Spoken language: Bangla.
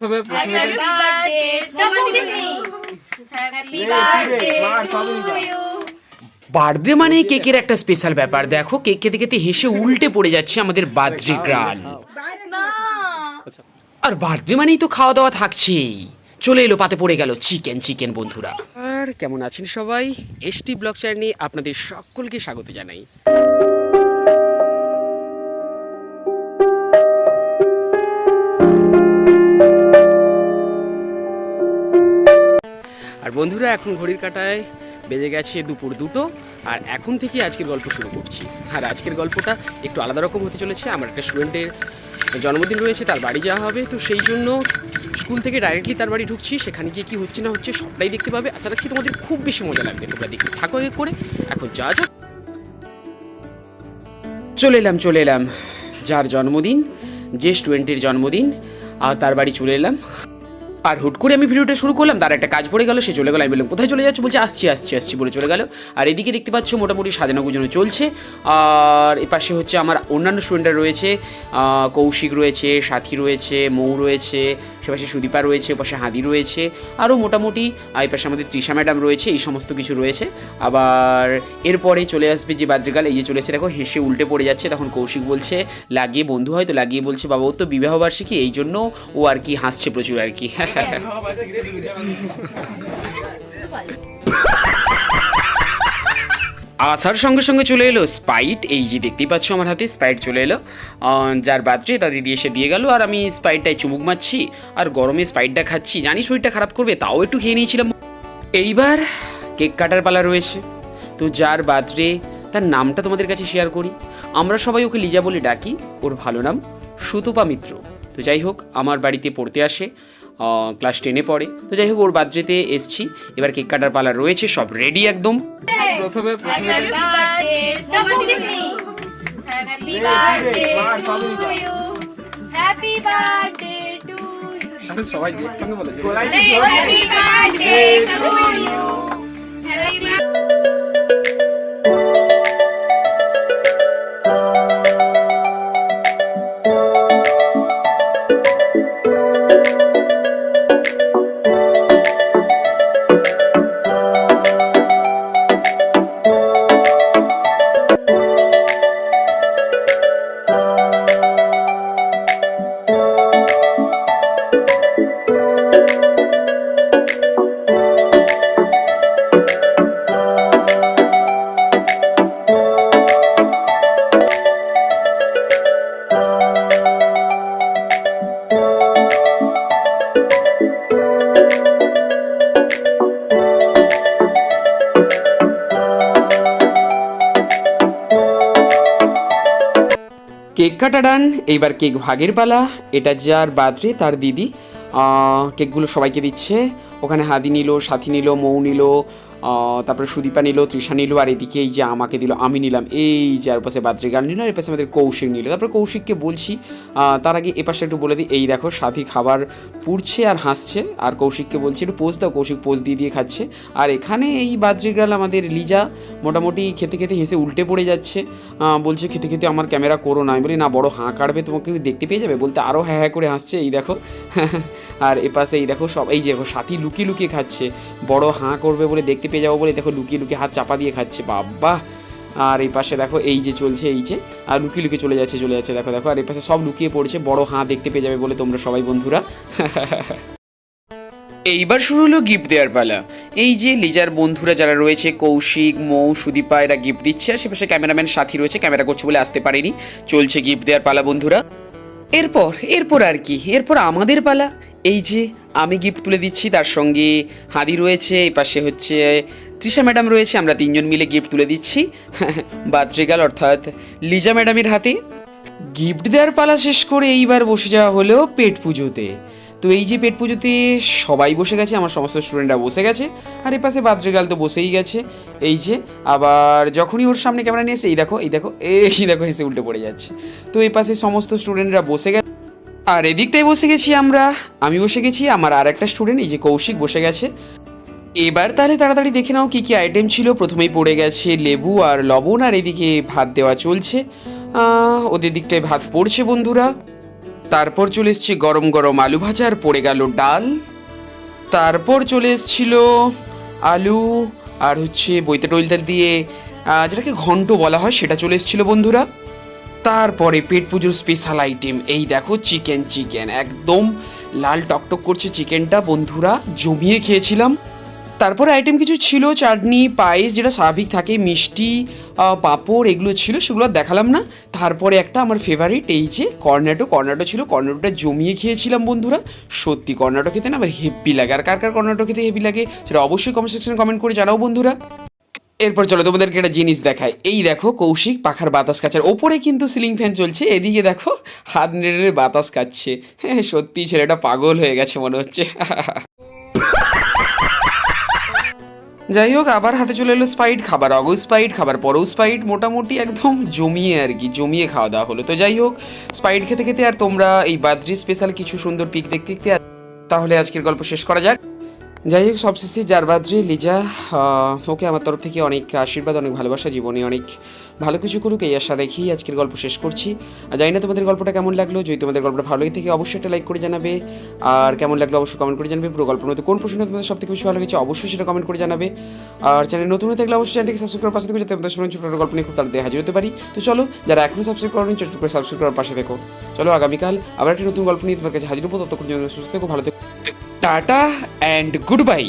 প্রথমে প্রথমে Happy birthday to Happy birthday birthday মানে কেকের একটা স্পেশাল ব্যাপার। দেখো কেক খেতে খেতে হেসে উল্টে পড়ে যাচ্ছে আমাদের বার্থডে গ্রাল আর বার্থডে মানেই তো খাওয়া দাওয়া থাকছেই। চলে এলো পাতে পড়ে গেল চিকেন চিকেন বন্ধুরা। আর কেমন আছেন সবাই? এসটি ব্লগ চ্যানেলে আপনাদের সকলকে স্বাগত জানাই। বন্ধুরা, এখন ঘড়ির কাটায় বেজে গেছে দুপুর দুটো, আর এখন থেকে আজকের গল্প শুরু করছি। আর আজকের গল্পটা একটু আলাদা রকম হতে চলেছে। আমার একটা স্টুডেন্টের জন্মদিন রয়েছে, তার বাড়ি যাওয়া হবে। তো সেই জন্য স্কুল থেকে ডাইরেক্টলি তার বাড়ি ঢুকছি। সেখানে গিয়ে কী হচ্ছে না হচ্ছে সবটাই দেখতে পাবে। আশা রাখছি তোমাদের খুব বেশি মজা লাগবে। তোমরা দেখতে থাকো আগে করে। এখন যা যা চলে এলাম চলে এলাম। যার জন্মদিন, যে স্টুডেন্টের জন্মদিন, আর তার বাড়ি চলে এলাম। আর হুট করে আমি ভিডিওটা শুরু করলাম, তার একটা কাজ পড়ে গেল, সে চলে গেল, আমি বললাম, কোথায় চলে যাচ্ছে? বলছে, আসছি আসছি আসছি বলে চলে গেল। আর এদিকে দেখতে পাচ্ছ, মোটামুটি সাজানো গুজানো চলছে। আর এপাশে হচ্ছে আমার অন্যান্য স্টুডেন্টরা রয়েছে কৌশিক রয়েছে, সাথী রয়েছে, মৌ রয়েছে সেপাশে সুদীপা রয়েছে পাশে হাদি রয়েছে আরও মোটামুটি এই পাশে আমাদের তৃষা ম্যাডাম রয়েছে এই সমস্ত কিছু রয়েছে। আবার এরপরে চলে আসবে যে বাদ্রিকাল এই যে চলেছে দেখো হেসে উল্টে পড়ে যাচ্ছে তখন কৌশিক বলছে লাগিয়ে বন্ধু হয়তো লাগিয়ে বলছে বাবা ও তো বিবাহবার্ষিকী এই জন্য ও আর কি হাসছে প্রচুর আর কি। আসার সঙ্গে সঙ্গে চলে এলো স্পাইট। এই যে দেখতেই পাচ্ছ আমার হাতে, স্পাইট চলে এলো। যার বাদ্রে তা দিদি এসে দিয়ে গেল, আর আমি স্পাইটটায় চুমুক মারছি, আর গরমে স্পাইটটা খাচ্ছি। জানি শরীরটা খারাপ করবে, তাও একটু খেয়ে নিয়েছিলাম। এইবার কেক কাটার পালা রয়েছে। তো যার বার্থডে তার নামটা তোমাদের কাছে শেয়ার করি। আমরা সবাই ওকে লিজা বলে ডাকি, ওর ভালো নাম সুতপা মিত্র। তো যাই হোক, আমার বাড়িতে পড়তে আসে। ক্লাস টেনে পড়ে। তো যাই হোক ওর বার্থডেতে এসছি। এবার কেক কাটার পালা রয়েছে সব রেডি একদম। প্রথমে প্রথমে Happy birthday কেক কাটা ডান, এইবার কেক ভাগের পালা। এটা যার বাদরে তার দিদি। কেকগুলো সবাইকে দিচ্ছে। ওখানে হাদি নিল, সাথী নিল, মৌ নিল তারপরে সুদীপা নিল, তৃষা নিল, আর এদিকে এই যে আমাকে দিল, আমি নিলাম। এই যে আর পাশে গার্ল নিল, আর এপাশে আমাদের কৌশিক নিল। তারপরে কৌশিককে বলছি তার আগে এপাশে একটু বলে দিই, এই দেখো সাথী খাবার পুড়ছে আর হাসছে, আর কৌশিককে বলছি, একটু পোজ দাও, কৌশিক পোজ দিয়ে দিয়ে খাচ্ছে। আর এখানে এই গার্ল আমাদের লিজা মোটামুটি খেতে খেতে হেসে উল্টে পড়ে যাচ্ছে। বলছে, খেতে খেতে আমার ক্যামেরা করো না। আমি বলি, না, বড় হাঁ কাটবে, তোমাকে দেখতে পেয়ে যাবে? বলতে আরও হ্যাঁ হ্যাঁ করে হাসছে, এই দেখো। আর এপাশে এই দেখো সব এই যে সাথী লুকিয়ে লুকিয়ে খাচ্ছে। বড় হাঁ করবে বলে দেখতে পেয়ে যাব বলে দেখো লুকিয়ে লুকিয়ে হাত চাপা দিয়ে খাচ্ছে। বাবা আর এই পাশে দেখো এই যে চলছে, এই যে, আর লুকিয়ে লুকিয়ে চলে যাচ্ছে চলে যাচ্ছে। দেখো দেখো, আর এই পাশে সব লুকিয়ে পড়ছে। বড় হাঁ দেখতে পেয়ে যাবে বলে তোমরা সবাই বন্ধুরা। এইবার শুরু হলো গিফট দেওয়ার পালা। এই যে লিজার বন্ধুরা যারা রয়েছে, কৌশিক, মৌ, সুদীপা, এরা গিফট দিচ্ছে। আর সেপাশে ক্যামেরাম্যান সাথী রয়েছে ক্যামেরা করছে বলে আসতে পারেনি। চলছে গিফট দেওয়ার পালা বন্ধুরা। এরপর এরপর আর কি? এরপর আমাদের পালা। এই যে আমি গিফট তুলে দিচ্ছি, তার সঙ্গে হাদি রয়েছে, এই পাশে হচ্ছে তৃষা ম্যাডাম রয়েছে, আমরা তিনজন মিলে গিফট তুলে দিচ্ছি। বাদ্রিগাল অর্থাৎ লিজা ম্যাডামের হাতে। গিফট দেওয়ার পালা শেষ করে এইবার বসে যাওয়া হলো পেট পুজোতে। তো এই যে পেট পুজোতে সবাই বসে গেছে, আমার সমস্ত স্টুডেন্টরা বসে গেছে, আর এ পাশে বাদ্রিগাল তো বসেই গেছে। এই যে, আবার যখনই ওর সামনে ক্যামেরা নিয়ে এসে, এই দেখো এই দেখো এই দেখো হেসে উল্টে পড়ে যাচ্ছে। তো এই পাশে সমস্ত স্টুডেন্টরা বসে গেছে। আর এদিকটায় বসে গেছি আমরা। আমি বসে গেছি, আমার আর একটা স্টুডেন্ট এই যে কৌশিক বসে গেছে। এবার তাহলে তাড়াতাড়ি দেখে নাও কী কী আইটেম ছিল। প্রথমেই পড়ে গেছে লেবু আর লবণ, আর এদিকে ভাত দেওয়া চলছে। ওদের দিকটায় ভাত পড়ছে বন্ধুরা। তারপর চলে এসছে গরম গরম আলু ভাজা, আর পড়ে গেল ডাল। তারপর চলে এসছিল আলু, আর হচ্ছে বইতে টইলতে দিয়ে যেটাকে ঘন্ট বলা হয়, সেটা চলে এসেছিল বন্ধুরা। তারপরে পেট পুজোর স্পেশাল আইটেম এই দেখো চিকেন চিকেন একদম লাল টকটক করছে চিকেনটা বন্ধুরা, জমিয়ে খেয়েছিলাম। তারপরে আইটেম কিছু ছিল, চাটনি, পায়েস, যেটা স্বাভাবিক থাকে, মিষ্টি পাঁপড়, এগুলো ছিল, সেগুলো দেখালাম না। তারপরে একটা আমার ফেভারিট এই যে কর্নেটো কর্নেটো ছিল, কর্নেটোটা জমিয়ে খেয়েছিলাম, বন্ধুরা। সত্যি কর্নেটো খেতে না আমার হেভি লাগে। আর কার কার কর্নেটো খেতে হেভি লাগে, সেটা অবশ্যই কমেন্ট সেকশনে কমেন্ট করে জানাও, বন্ধুরা। এরপর চলো তোমাদেরকে একটা জিনিস দেখায় এই দেখো কৌশিক পাখার বাতাস খাচ্ছার ওপরে কিন্তু সিলিং ফ্যান চলছে, এদিকে দেখো হাত নেড়ে বাতাস খাচ্ছে হ্যাঁ সত্যি ছেলেটা পাগল হয়ে গেছে মনে হচ্ছে। যাই হোক, আবার হাতে চলে এলো স্পাইট খাবার আগেও স্পাইট খাবার পরেও স্পাইট, মোটামুটি একদম জমিয়ে আর কি, জমিয়ে খাওয়া দাওয়া হলো। তো যাই হোক, স্পাইট খেতে খেতে আর তোমরা এই বাদ্রি স্পেশাল কিছু সুন্দর পিক দেখতে দেখতে তাহলে আজকের গল্প শেষ করা যাক। যাই হোক সবশেষে যার বাদ্রি লিজা ওকে আমার তরফ থেকে অনেক আশীর্বাদ, অনেক ভালোবাসা, জীবনে অনেক ভালো কিছু করুক, এই আশা রেখেই আজকের গল্প শেষ করছি। আর জানি না তোমাদের গল্পটা কেমন লাগল, যদি তোমাদের গল্পটা ভালো লাগে থেকে অবশ্যই একটা লাইক করে জানাবে। আর কেমন লাগল অবশ্যই কমেন্ট করে জানাবে, পুরো গল্পের মধ্যে কোন প্রশ্ন তোমাদের সব থেকে বেশি ভালো লেগেছে অবশ্যই সেটা কমেন্ট করে জানাবে। আর চ্যানেল নতুন হয়ে থাকলে অবশ্যই চ্যানেলকে সাবস্ক্রাইব করার পাশে থেকে যাতে তোমাদের সামনে ছোটো ছোটো গল্প নিয়ে খুব তাড়াতাড়ি হাজির হতে পারি। তো চলো, যারা এখনও সাবস্ক্রাইব করেনি ছোটো করে সাবস্ক্রাইব করার পাশে দেখো চলো, আগামীকাল আবার একটি নতুন গল্প নিয়ে তোমার কাছে হাজির হব। ততক্ষণ জন্য সুস্থ থেকো, ভালো থেকো। Tata and good bye